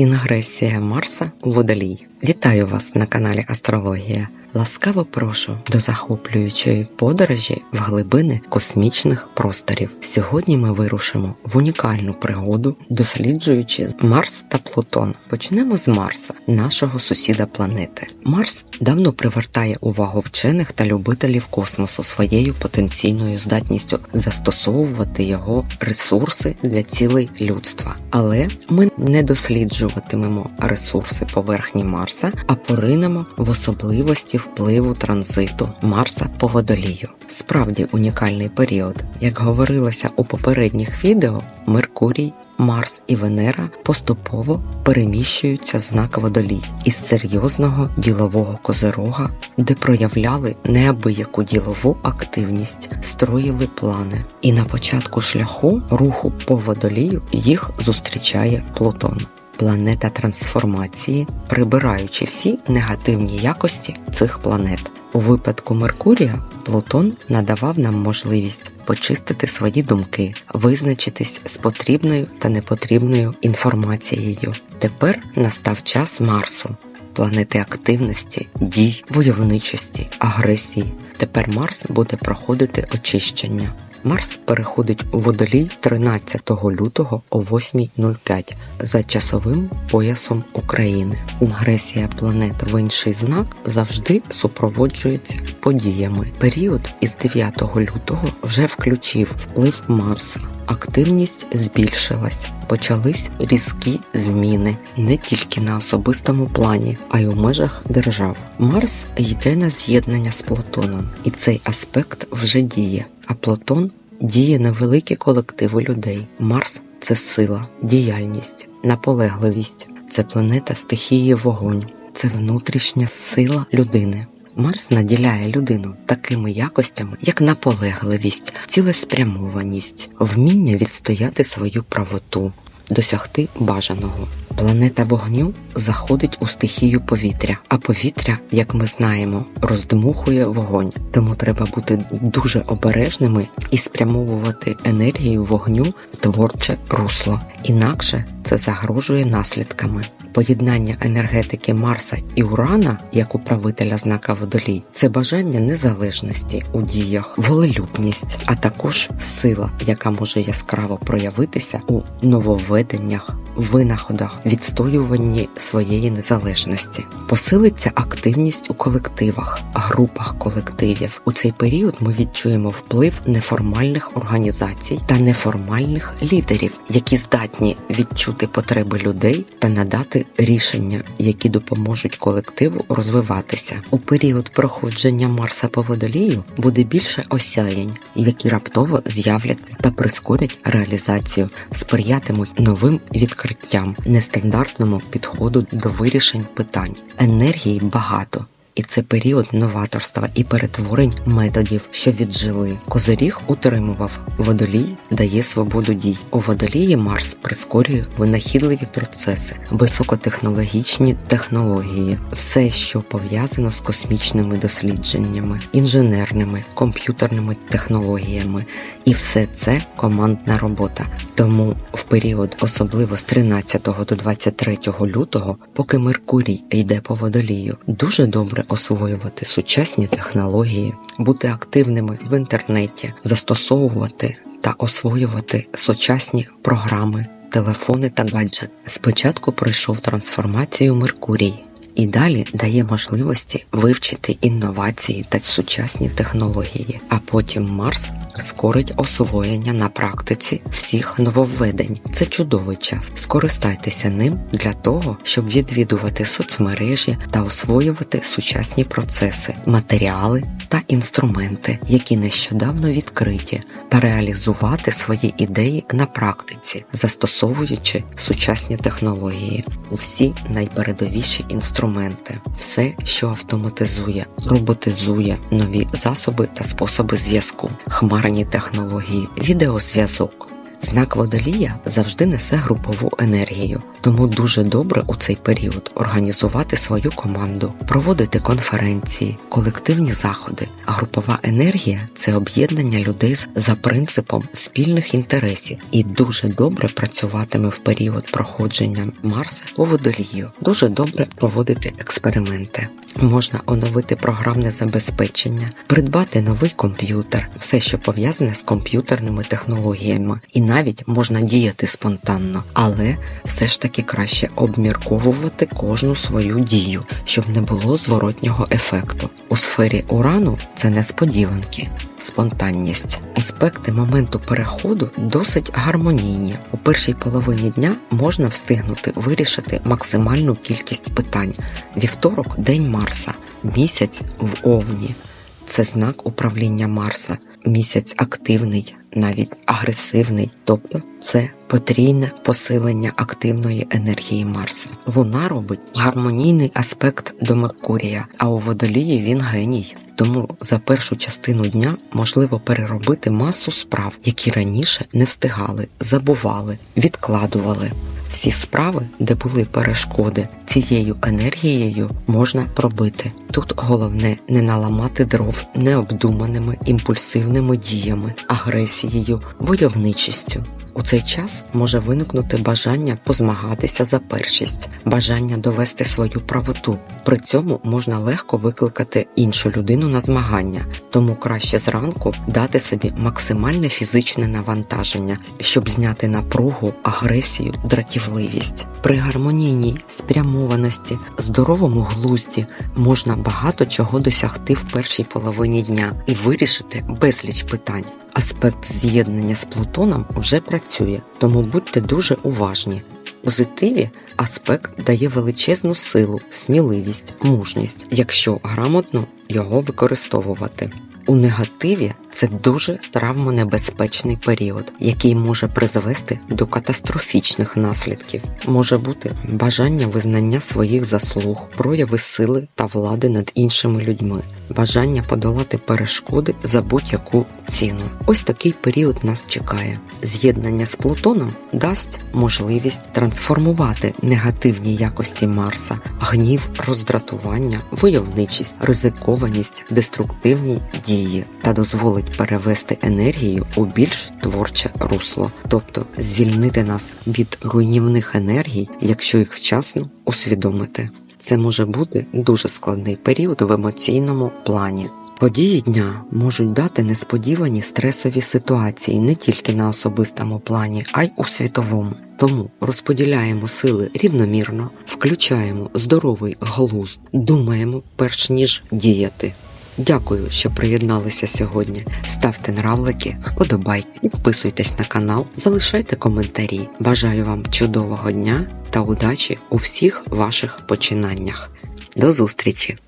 Інгресія Марса Водолій. Вітаю вас на каналі Астрологія. Ласкаво прошу до захоплюючої подорожі в глибини космічних просторів. Сьогодні ми вирушимо в унікальну пригоду, досліджуючи Марс та Плутон. Почнемо з Марса, нашого сусіда планети. Марс давно привертає увагу вчених та любителів космосу своєю потенційною здатністю застосовувати його ресурси для цілей людства. Але ми не досліджуватимемо ресурси поверхні Марса, а поринемо в особливості впливу транзиту Марса по водолію. Справді унікальний період. Як говорилося у попередніх відео, Меркурій. Марс і Венера поступово переміщуються в знак водолій із серйозного ділового козирога, де проявляли неабияку ділову активність, строїли плани. І на початку шляху руху по водолію їх зустрічає Плутон планета трансформації, прибираючи всі негативні якості цих планет. У випадку Меркурія Плутон надавав нам можливість почистити свої думки, визначитись з потрібною та непотрібною інформацією. Тепер настав час Марсу, планети активності, дій, войовничості, агресії. Тепер Марс буде проходити очищення. Марс переходить у водолій 13 лютого о 8.05 за часовим поясом України. Інгресія планет в інший знак завжди супроводжується подіями. Період із 9 лютого вже включив вплив Марса. Активність збільшилась, почались різкі зміни не тільки на особистому плані, а й у межах держав. Марс йде на з'єднання з Плутоном, і цей аспект вже діє. А Плутон діє на великі колективи людей. Марс це сила, діяльність, наполегливість, це планета стихії вогонь, це внутрішня сила людини. Марс наділяє людину такими якостями, як наполегливість, цілеспрямованість, вміння відстояти свою правоту, досягти бажаного. Планета вогню заходить у стихію повітря, а повітря, як ми знаємо, роздмухує вогонь. Тому треба бути дуже обережними і спрямовувати енергію вогню в творче русло. Інакше це загрожує наслідками. Поєднання енергетики Марса і Урана як управителя знака водолій це бажання незалежності у діях, волелюбність, а також сила, яка може яскраво проявитися у нововведеннях, винаходах, відстоюванні своєї незалежності. Посилиться активність у колективах, групах колективів. У цей період ми відчуємо вплив неформальних організацій та неформальних лідерів, які здатні відчути потреби людей та надати рішення, які допоможуть колективу розвиватися. У період проходження Марса по водолію буде більше осяянь, які раптово з'являться та прискорять реалізацію, сприятимуть новим відкриттям, нестандартному підходу до вирішень питань. Енергії багато. І це період новаторства і перетворень методів, що віджили. Козиріг утримував, водолій дає свободу дій. У водолії Марс прискорює винахідливі процеси, високотехнологічні технології, все, що пов'язано з космічними дослідженнями, інженерними, комп'ютерними технологіями, і все це командна робота. Тому в період, особливо з 13 до 23 лютого, поки Меркурій йде по водолію, дуже добре освоювати сучасні технології, бути активними в інтернеті, застосовувати та освоювати сучасні програми, телефони та гаджети. Спочатку пройшов трансформацію Меркурій. І далі дає можливості вивчити інновації та сучасні технології, а потім Марс скорить освоєння на практиці всіх нововведень. Це чудовий час. Скористайтеся ним для того, щоб відвідувати соцмережі та освоювати сучасні процеси, матеріали та інструменти, які нещодавно відкриті, та реалізувати свої ідеї на практиці, застосовуючи сучасні технології, всі найпередовіші інструменти, все, що автоматизує, роботизує нові засоби та способи зв'язку, хмарні технології, відеозв'язок. Знак водолія завжди несе групову енергію, тому дуже добре у цей період організувати свою команду, проводити конференції, колективні заходи. А групова енергія це об'єднання людей за принципом спільних інтересів і дуже добре працюватиме в період проходження Марса у водолію. Дуже добре проводити експерименти. Можна оновити програмне забезпечення, придбати новий комп'ютер, все, що пов'язане з комп'ютерними технологіями, і навіть можна діяти спонтанно, але все ж таки краще обмірковувати кожну свою дію, щоб не було зворотнього ефекту. У сфері урану це несподіванки, спонтанність. Аспекти моменту переходу досить гармонійні. У першій половині дня можна встигнути вирішити максимальну кількість питань. Вівторок день Марса, місяць в Овні. Це знак управління Марса. Місяць активний, навіть агресивний, тобто це потрійне посилення активної енергії Марса. Луна робить гармонійний аспект до Меркурія, а у водолії він геній. Тому за першу частину дня можливо переробити масу справ, які раніше не встигали, забували, відкладували. Всі справи, де були перешкоди, цією енергією можна пробити. Тут головне не наламати дров необдуманими імпульсивними діями, агресією, войовничістю. У цей час може виникнути бажання позмагатися за першість, бажання довести свою правоту. При цьому можна легко викликати іншу людину на змагання, тому краще зранку дати собі максимальне фізичне навантаження, щоб зняти напругу, агресію, дратівливість. При гармонійній спрямованості, здоровому глузді можна багато чого досягти в першій половині дня і вирішити безліч питань. Аспект з'єднання з Плутоном вже працює, тому будьте дуже уважні. В позитиві аспект дає величезну силу, сміливість, мужність, якщо грамотно його використовувати. У негативі це дуже травмонебезпечний період, який може призвести до катастрофічних наслідків. Може бути бажання визнання своїх заслуг, прояви сили та влади над іншими людьми, бажання подолати перешкоди за будь-яку ціну. Ось такий період нас чекає. З'єднання з Плутоном дасть можливість трансформувати негативні якості Марса, гнів, роздратування, войовничість, ризикованість, деструктивні дії та дозволить перевести енергію у більш творче русло, тобто звільнити нас від руйнівних енергій, якщо їх вчасно усвідомити. Це може бути дуже складний період в емоційному плані. Події дня можуть дати несподівані стресові ситуації не тільки на особистому плані, а й у світовому. Тому розподіляємо сили рівномірно, включаємо здоровий глузд, думаємо перш ніж діяти. Дякую, що приєдналися сьогодні. Ставте нравлики, вподобайки, підписуйтесь на канал, залишайте коментарі. Бажаю вам чудового дня та удачі у всіх ваших починаннях. До зустрічі!